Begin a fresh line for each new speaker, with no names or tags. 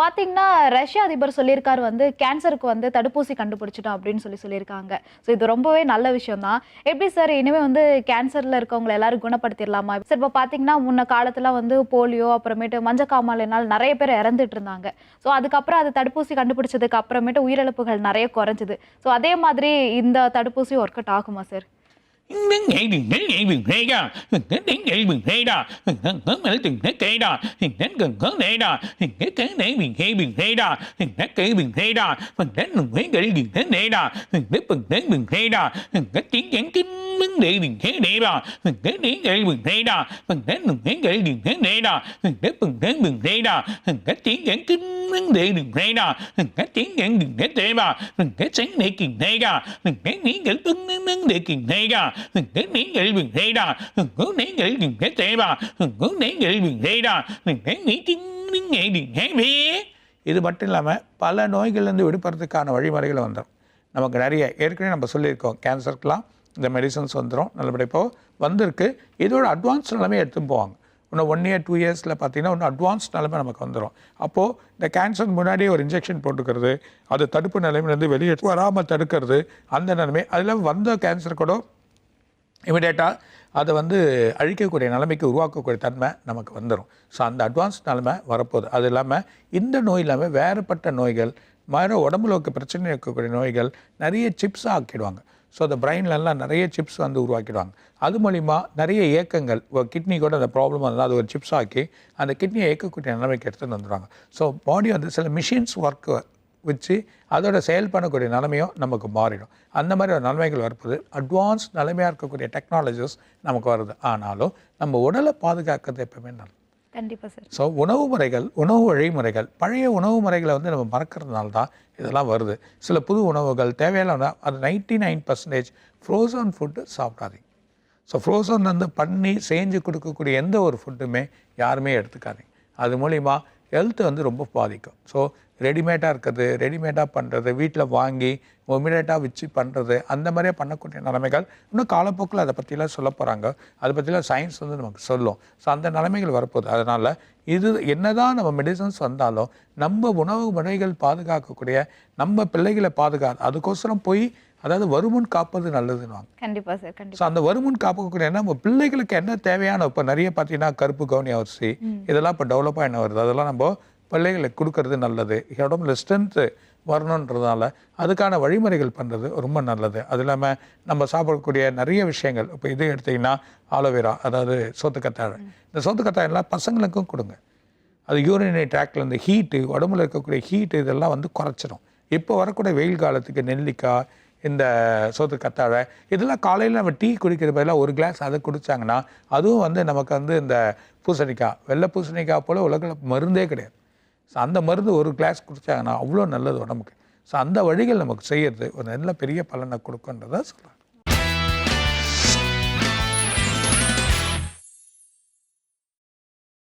பார்த்தீங்கன்னா ரஷ்ய அதிபர் சொல்லியிருக்காரு வந்து கேன்சருக்கு வந்து தடுப்பூசி கண்டுபிடிச்சிட்டோம் அப்படின்னு சொல்லி சொல்லியிருக்காங்க. ஸோ இது ரொம்பவே நல்ல விஷயம் தான் எப்படி சார் இனிமேல் வந்து கேன்சரில் இருக்கவங்களை எல்லாரும் குணப்படுத்திடலாமா? சார் இப்போ பார்த்தீங்கன்னா முன்ன காலத்தில் வந்து போலியோ அப்புறமேட்டு மஞ்சக்காமாலைனால் நிறைய பேர் இறந்துட்டு இருந்தாங்க. ஸோ அதுக்கப்புறம் அது தடுப்பூசி கண்டுபிடிச்சதுக்கு அப்புறமேட்டு உயிரிழப்புகள் நிறைய குறைஞ்சிது. ஸோ அதே மாதிரி இந்த தடுப்பூசி ஒர்க் அவுட் ஆகுமா sir?
đến ngày đừng đến ngày đừng hay đó mình đến đến ngày đừng hay đó mình thân hướng mình từng thế kể đó đến gần hướng này đó mình cái cái này mình hay mình hay đó mình đến cái mình hay đó mình đến mình thấy cái đừng thế này đó mình đến mình đến mình hay đó mình cái tiếng giảng kinh vấn đề mình thế này đó mình đến đến ngày mình hay đó mình đến mình thấy cái đừng thế này đó đến mình đến mình hay đó cái tiếng giảng kinh vấn đề đừng thế đó cái tiếng giảng đừng thế này đó cái sáng này kiền thế đó cái nghĩ cái vấn đề kiền thế đó நீங்கள் thế những tiếng những ngày mình thế இது மட்டும் இல்லாமல் பல நோய்கள்லேருந்து விடுபடுறதுக்கான வழிமுறைகளை வந்துடும் நமக்கு நிறைய ஏற்கனவே நம்ம சொல்லியிருக்கோம். கேன்சருக்கெலாம் இந்த மெடிசன்ஸ் வந்துடும் நல்லபடியாக இப்போ வந்திருக்கு. இதோட அட்வான்ஸ் நிலைமை எடுத்துன்னு போவாங்க. இன்னும் ஒன் இயர் டூ இயர்ஸில் பார்த்தீங்கன்னா இன்னும் அட்வான்ஸ் நிலைமை நமக்கு வந்துடும் அப்போது இந்த கேன்சருக்கு முன்னாடியே ஒரு இன்ஜெக்ஷன் போட்டுக்கிறது அது தடுப்பு நிலைமையிலேருந்து வெளியே வராமல் தடுக்கிறது அந்த நிலைமை. அதில் வந்த கேன்சர் கூட இமிடியேட்டாக அதை வந்து அழிக்கக்கூடிய நிலைமைக்கு உருவாக்கக்கூடிய தன்மை நமக்கு வந்துடும் ஸோ அந்த அட்வான்ஸ் நிலைமை வரப்போகுது. அது இல்லாமல் இந்த நோய் இல்லாமல் வேறுபட்ட நோய்கள் மறு உடம்புல இருக்க பிரச்சனை இருக்கக்கூடிய நோய்கள் நிறைய சிப்ஸாக ஆக்கிடுவாங்க. ஸோ அந்த பிரெயின்லலாம் நிறைய சிப்ஸ் வந்து உருவாக்கிடுவாங்க. அது மூலிமா நிறைய இயக்கங்கள் கிட்னி கூட அந்த ப்ராப்ளம் வந்தால் அது ஒரு சிப்ஸ் ஆக்கி அந்த கிட்னியை இயக்கக்கூடிய நிலைமைக்கு எடுத்துகிட்டு வந்துடுவாங்க. ஸோ பாடி வந்து சில மிஷின்ஸ் ஒர்க்கு வச்சு அதோட செயல் பண்ணக்கூடிய நிலைமையும் நமக்கு மாறிடும். அந்த மாதிரி ஒரு நிலைமைகள் வரும்போது அட்வான்ஸ் நிலைமையாக இருக்கக்கூடிய டெக்னாலஜிஸ் நமக்கு வருது. ஆனாலும் நம்ம உடலை பாதுகாக்கிறது எப்பவுமே நல்லது.
கண்டிப்பா சார்.
ஸோ உணவு முறைகள் உணவு வழிமுறைகள் பழைய உணவு முறைகளை வந்து நம்ம மறக்கிறதுனால தான் இதெல்லாம் வருது. சில புது உணவுகள் தேவையான அது ninety nine percentage frozen food சாப்பிடாதீங்க. ஸோ ஃப்ரோசன் வந்து பண்ணி செஞ்சு கொடுக்கக்கூடிய எந்த ஒரு ஃபுட்டுமே யாருமே எடுத்துக்காதீங்க. அது மூலிமா ஹெல்த் வந்து ரொம்ப பாதிக்கும். ஸோ ரெடிமேடாக இருக்கிறது ரெடிமேடாக பண்ணுறது வீட்டில் வாங்கி ஒமிடேட்டாக வச்சு பண்ணுறது அந்த மாதிரியே பண்ணக்கூடிய நிலைமைகள் இன்னும் காலப்போக்கில் அதை பற்றிலாம் சொல்ல போகிறாங்க அதை பற்றிலாம் சயின்ஸ் வந்து நமக்கு சொல்லும். ஸோ அந்த நிலைமைகள் வரப்போகுது. அதனால் இது என்னதான் நம்ம மெடிசன்ஸ் வந்தாலும் நம்ம உணவு முறைகள் பாதுகாக்கக்கூடிய நம்ம பிள்ளைகளை பாதுகா அதுக்கோசரம் போய் அதாவது வருமுன் காப்பது நல்லதுன்னு
கண்டிப்பா சார் கண்டிப்பா.
ஸோ அந்த வருமுன் காப்புக்கூடிய நம்ம பிள்ளைகளுக்கு என்ன தேவையான இப்போ நிறைய பார்த்தீங்கன்னா கருப்பு கவுனி அரிசி இதெல்லாம் இப்போ டெவலப்பாக என்ன வருது? அதெல்லாம் நம்ம பிள்ளைகளுக்கு கொடுக்கறது நல்லது. உடம்புல ஸ்ட்ரென்த்து வரணுன்றதால அதுக்கான வழிமுறைகள் பண்ணுறது ரொம்ப நல்லது. அது இல்லாமல் நம்ம சாப்பிடக்கூடிய நிறைய விஷயங்கள் இப்போ இது எடுத்தீங்கன்னா ஆலோவேரா அதாவது சோத்துக்கத்தாழை. இந்த சோத்துக்கத்தாழெல்லாம் பசங்களுக்கும் கொடுங்க. அது யூரினரி இந்த ஹீட்டு உடம்புல இருக்கக்கூடிய ஹீட்டு இதெல்லாம் வந்து குறைச்சிடும் இப்போ வரக்கூடிய வெயில் காலத்துக்கு நெல்லிக்காய் இந்த சோத்து கத்தாழை இதெல்லாம் காலையில் நம்ம டீ குடிக்கிற பதிலாக ஒரு கிளாஸ் அதை குடித்தாங்கன்னா அதுவும் வந்து நமக்கு வந்து இந்த பூசணிக்காய் வெள்ளை பூசணிக்காய் போல் உலகில் மருந்தே கிடையாது. ஸோ அந்த மருந்து ஒரு கிளாஸ் குடித்தாங்கன்னா அவ்வளோ நல்லது உடம்புக்கு. ஸோ அந்த வழிகள் நமக்கு செய்யறது ஒரு நல்ல பெரிய பலனை கொடுக்குன்றதை சொல்கிறேன்